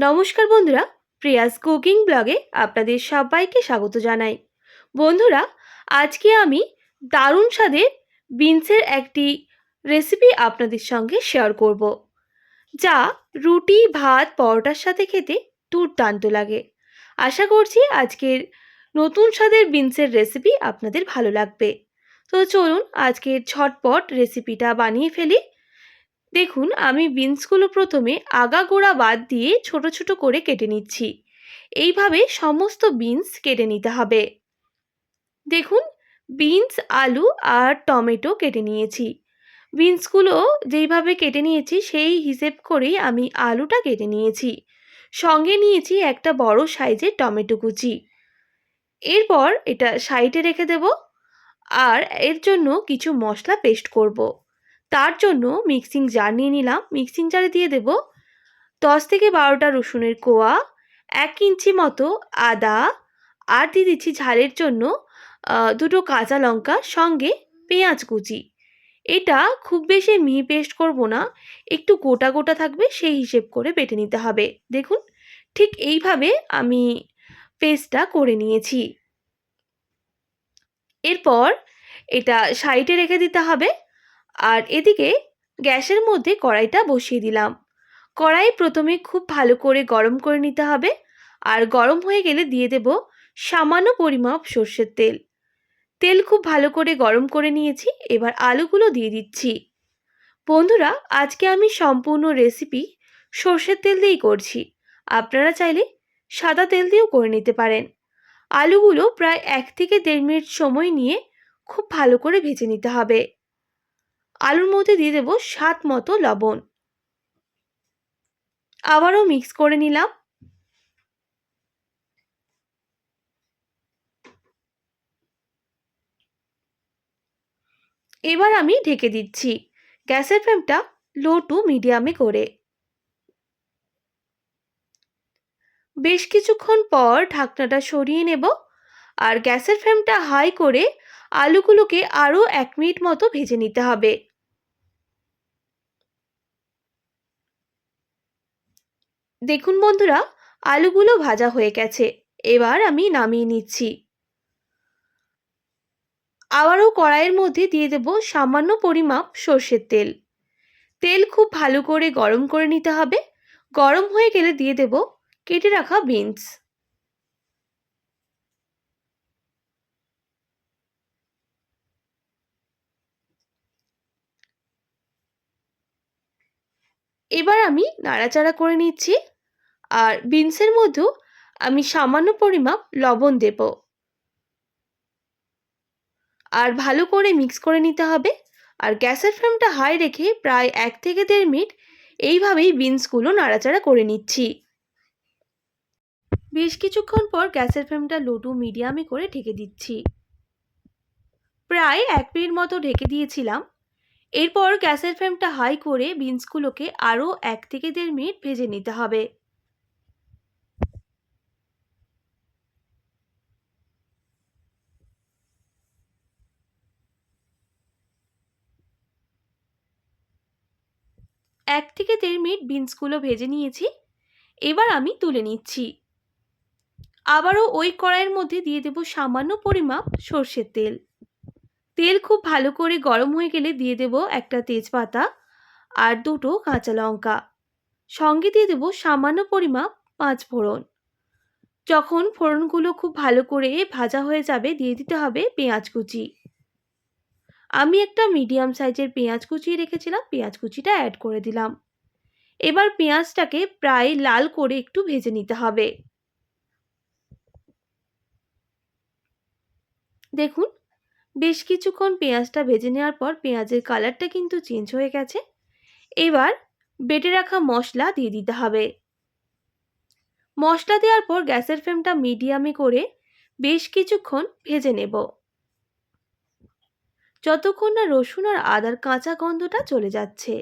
নমস্কার বন্ধুরা, Prius cooking ব্লগে আপনাদের সবাইকে স্বাগত জানাই। বন্ধুরা, আজকে আমি দারুণ স্বাদের বিনসের একটি রেসিপি আপনাদের সঙ্গে শেয়ার করব, যা রুটি, ভাত, পরোটার সাথে খেতে দুর্দান্ত লাগে। আশা করছি আজকের নতুন স্বাদের বিনসের রেসিপি আপনাদের ভালো লাগবে। তো চলুন আজকের ঝটপট রেসিপিটা বানিয়ে ফেলি। দেখুন, আমি বিনসগুলো প্রথমে আগাগোড়া বাদ দিয়ে ছোট ছোট করে কেটে নিচ্ছি। এইভাবে সমস্ত বিনস কেটে নিতে হবে। দেখুন, বিনস, আলু আর টমেটো কেটে নিয়েছি। বিনসগুলো যেইভাবে কেটে নিয়েছি, সেই হিসেব করেই আমি আলুটা কেটে নিয়েছি। সঙ্গে নিয়েছি একটা বড় সাইজের টমেটো কুচি। এরপর এটা সাইডে রেখে দেব আর এর জন্য কিছু মশলা পেস্ট করব। তার জন্য মিক্সিং জার নিয়ে নিলাম। মিক্সিং জারে দিয়ে দেব দশ থেকে বারোটা রসুনের কোয়া, এক ইঞ্চি মতো আদা, আর দিয়ে দিচ্ছি ঝালের জন্য দুটো কাঁচা লঙ্কা, সঙ্গে পেঁয়াজ কুচি। এটা খুব বেশি মিহি পেস্ট করব না, একটু গোটা গোটা থাকবে, সেই হিসেব করে বেটে নিতে হবে। দেখুন, ঠিক এইভাবে আমি পেস্টটা করে নিয়েছি। এরপর এটা সাইডে রেখে দিতে হবে। আর এদিকে গ্যাসের মধ্যে কড়াইটা বসিয়ে দিলাম। কড়াই প্রথমে খুব ভালো করে গরম করে নিতে হবে আর গরম হয়ে গেলে দিয়ে দেব সামান্য পরিমাপ সর্ষের তেল। তেল খুব ভালো করে গরম করে নিয়েছি, এবার আলুগুলো দিয়ে দিচ্ছি। বন্ধুরা, আজকে আমি সম্পূর্ণ রেসিপি সর্ষের তেল দিয়েই করছি। আপনারা চাইলে সাদা তেল দিয়েও করে নিতে পারেন। আলুগুলো প্রায় এক থেকে দেড় মিনিট সময় নিয়ে খুব ভালো করে ভেজে নিতে হবে। আলুর মধ্যে দিয়ে দেবো স্বাদ মতো লবণ। আবারও মিক্স করে নিলাম। এবার আমি ঢেকে দিচ্ছি গ্যাসের ফ্লেমটা লো টু মিডিয়ামে করে। বেশ কিছুক্ষণ পর ঢাকনাটা সরিয়ে নেব আর গ্যাসের ফ্লেমটা হাই করে আলুগুলোকে আরও এক মিনিট মতো ভেজে নিতে হবে। দেখুন বন্ধুরা, আলুগুলো ভাজা হয়ে গেছে। এবার আমি নামিয়ে নিচ্ছি। আবারও কড়াইয়ের মধ্যে দিয়ে দেব সামান্য পরিমাপ সর্ষের তেল। তেল খুব ভালো করে গরম করে নিতে হবে। গরম হয়ে গেলে দিয়ে দেব কেটে রাখা বিনস। এবার আমি নাড়াচাড়া করে নিচ্ছি। আর বিনসের মধ্যেও আমি সামান্য পরিমাপ লবণ দেব। আর ভালো করে মিক্স করে নিতে হবে। আর গ্যাসের ফ্লেমটা হাই রেখে প্রায় এক থেকে দেড় মিনিট এইভাবেই বিনসগুলো নাড়াচাড়া করে নিচ্ছি। বেশ কিছুক্ষণ পর গ্যাসের ফ্লেমটা লো টু মিডিয়ামে করে ঢেকে দিচ্ছি। প্রায় এক মিনিট মতো ঢেকে দিয়েছিলাম। এরপর গ্যাসের ফ্লেমটা হাই করে বিনসগুলোকে আরও এক থেকে দেড় মিনিট ভেজে নিতে হবে। এক থেকে দেড় মিনিট বিনসগুলো ভেজে নিয়েছি। এবার আমি তুলে নিচ্ছি। আবারও ওই কড়াইয়ের মধ্যে দিয়ে দেব সামান্য পরিমাপ সর্ষের তেল। তেল খুব ভালো করে গরম হয়ে গেলে দিয়ে দেব একটা তেজপাতা আর দুটো কাঁচা লঙ্কা। সঙ্গে দিয়ে দেবো সামান্য পরিমাপ পাঁচ ফোড়ন। যখন ফোড়নগুলো খুব ভালো করে ভাজা হয়ে যাবে দিয়ে দিতে হবে পেঁয়াজ কুচি। আমি একটা মিডিয়াম সাইজের পেঁয়াজ কুচিয়ে রেখেছিলাম, পেঁয়াজ কুচিটা অ্যাড করে দিলাম। এবার পেঁয়াজটাকে প্রায় লাল করে একটু ভেজে নিতে হবে। দেখুন বেশ কিছুক্ষণ পেঁয়াজটা ভেজে নেওয়ার পর পেঁয়াজের কালারটা কিন্তু চেঞ্জ হয়ে গেছে। এবার বেটে রাখা মশলা দিয়ে দিতে হবে। মশলা দেওয়ার পর গ্যাসের ফ্লেমটা মিডিয়ামে করে বেশ কিছুক্ষণ ভেজে নেব। যতক্ষণ না রসুন আর আদার কাঁচা গন্ধটা চলে যাচ্ছে।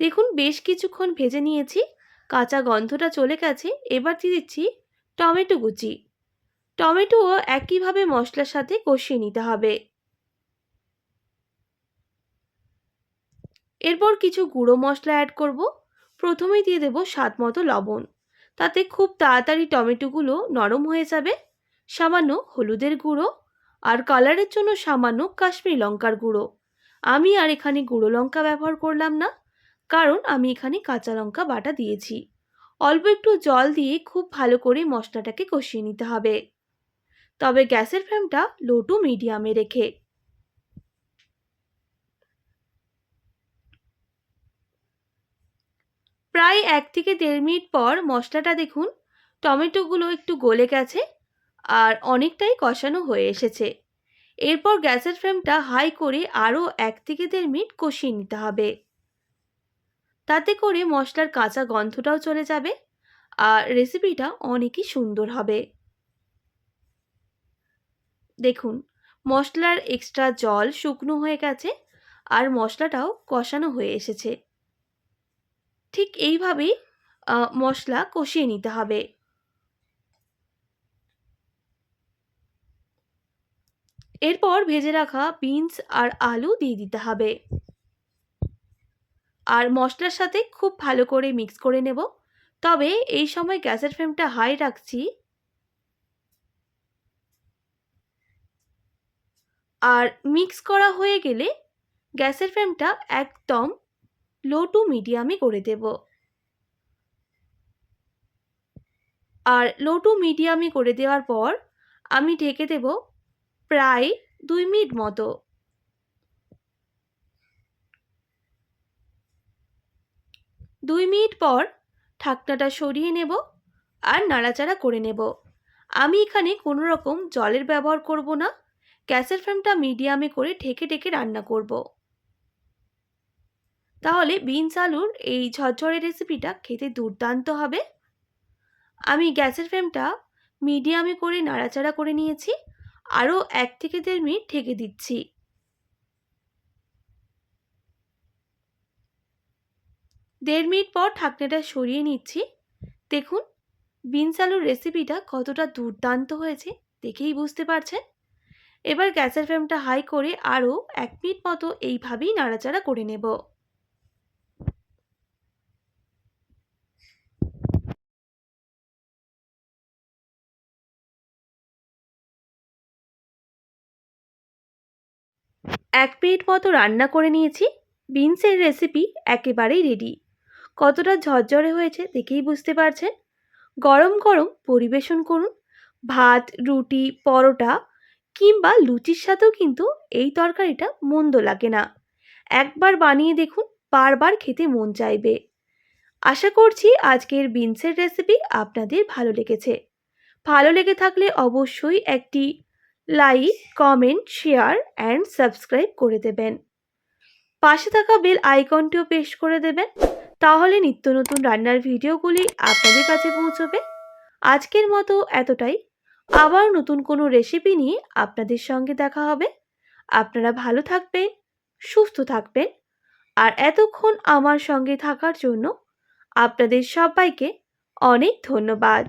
দেখুন বেশ কিছুক্ষণ ভেজে নিয়েছি, কাঁচা গন্ধটা চলে গেছে। এবার দিয়ে দিচ্ছি টমেটো কুচি। টমেটোও একইভাবে মশলার সাথে কষিয়ে নিতে হবে। এরপর কিছু গুঁড়ো মশলা অ্যাড করব। প্রথমেই দিয়ে দেব স্বাদ মতো লবণ। তাতে খুব তাড়াতাড়ি টমেটোগুলো নরম হয়ে যাবে। সামান্য হলুদের গুঁড়ো আর কালারের জন্য সামান্য কাশ্মীরি লঙ্কার গুঁড়ো। আমি আর এখানে গুঁড়ো লঙ্কা ব্যবহার করলাম না, কারণ আমি এখানে কাঁচা লঙ্কা বাটা দিয়েছি। অল্প একটু জল দিয়ে খুব ভালো করে মশলাটাকে কষিয়ে নিতে হবে। তবে গ্যাসের ফ্লেমটা লো টু মিডিয়ামে রেখে। প্রায় এক থেকে দেড় মিনিট পর মশলাটা দেখুন, টমেটোগুলো একটু গলে গেছে আর অনেকটাই কষানো হয়ে এসেছে। এরপর গ্যাসের ফ্লেমটা হাই করে আরও এক থেকে দেড় মিনিট কষিয়ে নিতে হবে। তাতে করে মশলার কাঁচা গন্ধটাও চলে যাবে আর রেসিপিটা অনেকই সুন্দর হবে। দেখুন, মশলার এক্সট্রা জল শুকনো হয়ে গেছে আর মশলাটাও কষানো হয়ে এসেছে। ঠিক এইভাবেই মশলা কষিয়ে নিতে হবে। এরপর ভেজে রাখা বিনস আর আলু দিয়ে দিতে হবে। আর মশলার সাথে খুব ভালো করে মিক্স করে নেব। তবে এই সময় গ্যাসের ফ্লেমটা হাই রাখছি। আর মিক্স করা হয়ে গেলে গ্যাসের ফ্লেমটা একদম লো টু মিডিয়ামে করে দেব। আর লো টু মিডিয়ামে করে দেওয়ার পর আমি ঢেকে দেব প্রায় দুই মিনিট মতো। দুই মিনিট পর ঢাকনাটা সরিয়ে নেব আর নাড়াচাড়া করে নেব। আমি এখানে কোনো রকম জলের ব্যবহার করব না। গ্যাসের ফ্লেমটা মিডিয়ামে করে ঢেকে ঢেকে রান্না করব। তাহলে বিনস আলুর এই ঝরঝরে রেসিপিটা খেতে দুর্দান্ত হবে। আমি গ্যাসের ফ্লেমটা মিডিয়ামে করে নাড়াচাড়া করে নিয়েছি, আরও এক থেকে দেড় মিনিট ঢেকে দিচ্ছি। দেড় মিনিট পর ঢাকনাটা সরিয়ে নিচ্ছি। দেখুন, বিনস আলুর রেসিপিটা কতটা দুর্দান্ত হয়েছে, দেখেই বুঝতে পারছেন। এবার গ্যাসের ফ্লেমটা হাই করে আরও এক মিনিট মতো এইভাবেই নাড়াচাড়া করে নেব। এক মিনিট মতো রান্না করে নিয়েছি। বিনসের রেসিপি একেবারেই রেডি। কতটা ঝরঝরে হয়েছে দেখেই বুঝতে পারছেন? গরম গরম পরিবেশন করুন। ভাত, রুটি, পরোটা কিংবা লুচির সাথেও কিন্তু এই তরকারিটা মন্দ লাগে না। একবার বানিয়ে দেখুন, বারবার খেতে মন চাইবে। আশা করছি আজকের বিনসের রেসিপি আপনাদের ভালো লেগেছে। ভালো লেগে থাকলে অবশ্যই একটি like, comment, share and subscribe করে দেবেন। পাশে থাকা বেল আইকনটিও পেশ করে দেবেন। তাহলে নিত্য নতুন রান্নার ভিডিওগুলি আপনাদের কাছে পৌঁছবে। আজকের মতো এতটাই। আবার নতুন কোনো রেসিপি নিয়ে আপনাদের সঙ্গে দেখা হবে। আপনারা ভালো থাকবেন, সুস্থ থাকবেন, আর এতক্ষণ আমার সঙ্গে থাকার জন্য আপনাদের সবাইকে অনেক ধন্যবাদ।